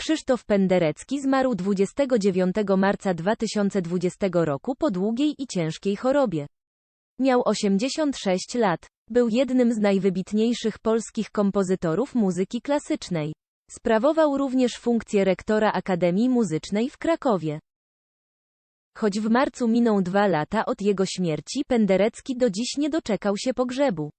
Krzysztof Penderecki zmarł 29 marca 2020 roku po długiej i ciężkiej chorobie. Miał 86 lat. Był jednym z najwybitniejszych polskich kompozytorów muzyki klasycznej. Sprawował również funkcję rektora Akademii Muzycznej w Krakowie. Choć w marcu miną dwa lata od jego śmierci, Penderecki do dziś nie doczekał się pogrzebu.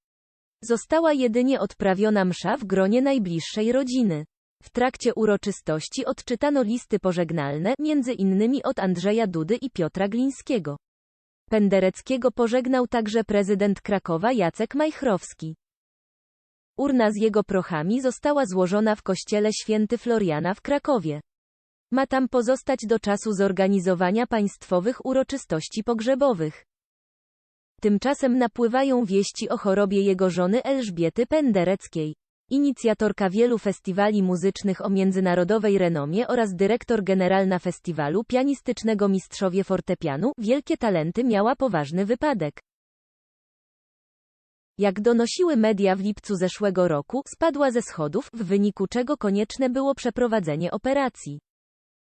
Została jedynie odprawiona msza w gronie najbliższej rodziny. W trakcie uroczystości odczytano listy pożegnalne, między innymi od Andrzeja Dudy i Piotra Glińskiego. Pendereckiego pożegnał także prezydent Krakowa Jacek Majchrowski. Urna z jego prochami została złożona w kościele święty Floriana w Krakowie. Ma tam pozostać do czasu zorganizowania państwowych uroczystości pogrzebowych. Tymczasem napływają wieści o chorobie jego żony Elżbiety Pendereckiej. Inicjatorka wielu festiwali muzycznych o międzynarodowej renomie oraz dyrektor generalna festiwalu pianistycznego Mistrzowie Fortepianu, Wielkie Talenty miała poważny wypadek. Jak donosiły media w lipcu zeszłego roku, spadła ze schodów, w wyniku czego konieczne było przeprowadzenie operacji.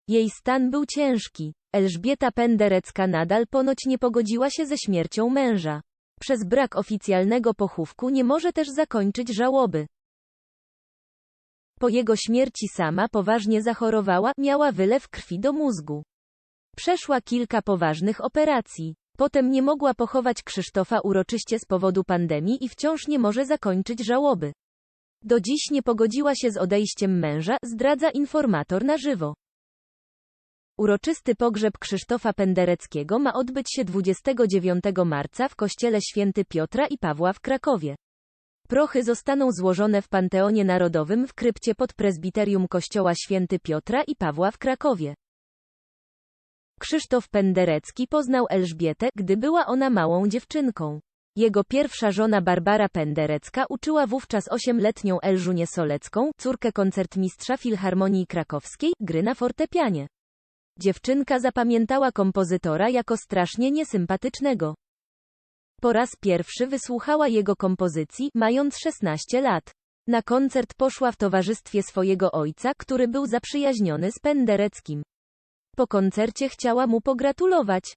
Jej stan był ciężki. Elżbieta Penderecka nadal ponoć nie pogodziła się ze śmiercią męża. Przez brak oficjalnego pochówku nie może też zakończyć żałoby. Po jego śmierci sama poważnie zachorowała, miała wylew krwi do mózgu. Przeszła kilka poważnych operacji. Potem nie mogła pochować Krzysztofa uroczyście z powodu pandemii i wciąż nie może zakończyć żałoby. Do dziś nie pogodziła się z odejściem męża, zdradza informator na żywo. Uroczysty pogrzeb Krzysztofa Pendereckiego ma odbyć się 29 marca w kościele święty Piotra i Pawła w Krakowie. Prochy zostaną złożone w Panteonie Narodowym w krypcie pod prezbiterium kościoła święty Piotra i Pawła w Krakowie. Krzysztof Penderecki poznał Elżbietę, gdy była ona małą dziewczynką. Jego pierwsza żona Barbara Penderecka uczyła wówczas ośmioletnią Elżunię Solecką, córkę koncertmistrza Filharmonii Krakowskiej, gry na fortepianie. Dziewczynka zapamiętała kompozytora jako strasznie niesympatycznego. Po raz pierwszy wysłuchała jego kompozycji, mając 16 lat. Na koncert poszła w towarzystwie swojego ojca, który był zaprzyjaźniony z Pendereckim. Po koncercie chciała mu pogratulować.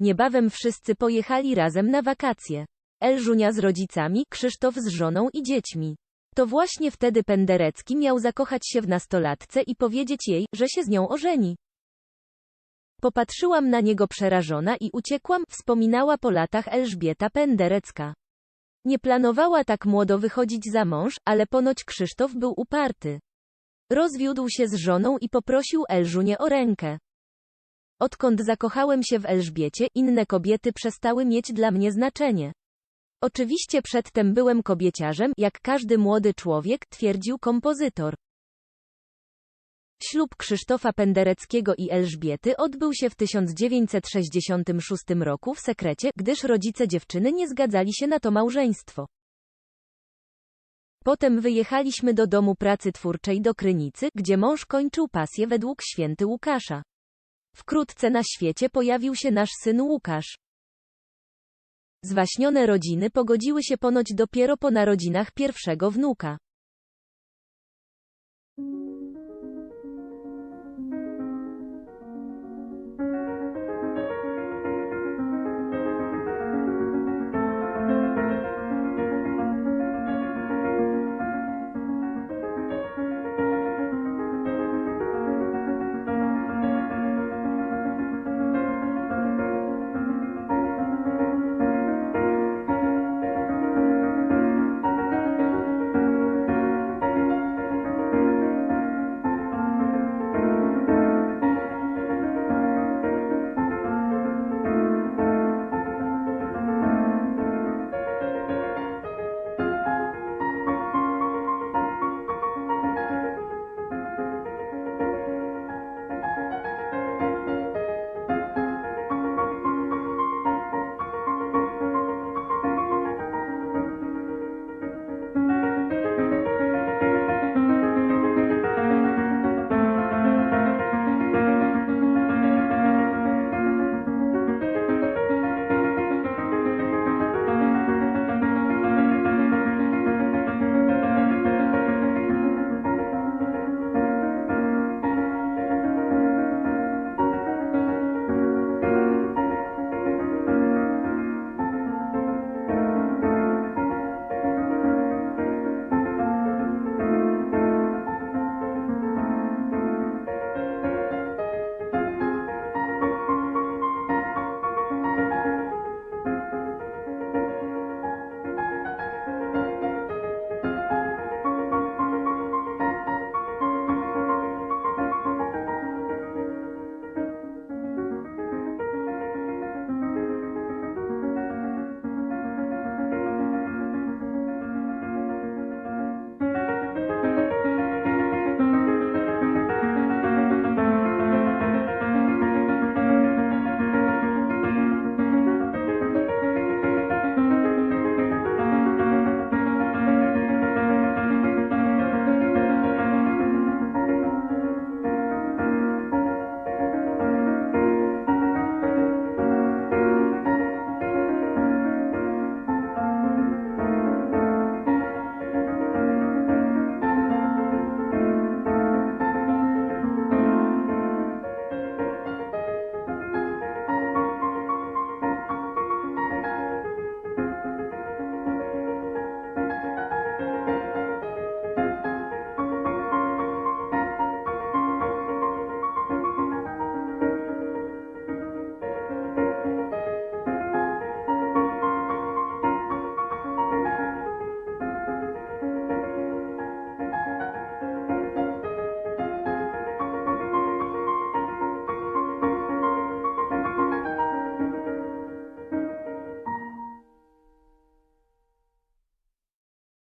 Niebawem wszyscy pojechali razem na wakacje. Elżunia z rodzicami, Krzysztof z żoną i dziećmi. To właśnie wtedy Penderecki miał zakochać się w nastolatce i powiedzieć jej, że się z nią ożeni. Popatrzyłam na niego przerażona i uciekłam, wspominała po latach Elżbieta Penderecka. Nie planowała tak młodo wychodzić za mąż, ale ponoć Krzysztof był uparty. Rozwiódł się z żoną i poprosił Elżunię o rękę. Odkąd zakochałem się w Elżbiecie, inne kobiety przestały mieć dla mnie znaczenie. Oczywiście przedtem byłem kobieciarzem, jak każdy młody człowiek, twierdził kompozytor. Ślub Krzysztofa Pendereckiego i Elżbiety odbył się w 1966 roku w sekrecie, gdyż rodzice dziewczyny nie zgadzali się na to małżeństwo. Potem wyjechaliśmy do domu pracy twórczej do Krynicy, gdzie mąż kończył pasję według święty Łukasza. Wkrótce na świecie pojawił się nasz syn Łukasz. Zwaśnione rodziny pogodziły się ponoć dopiero po narodzinach pierwszego wnuka.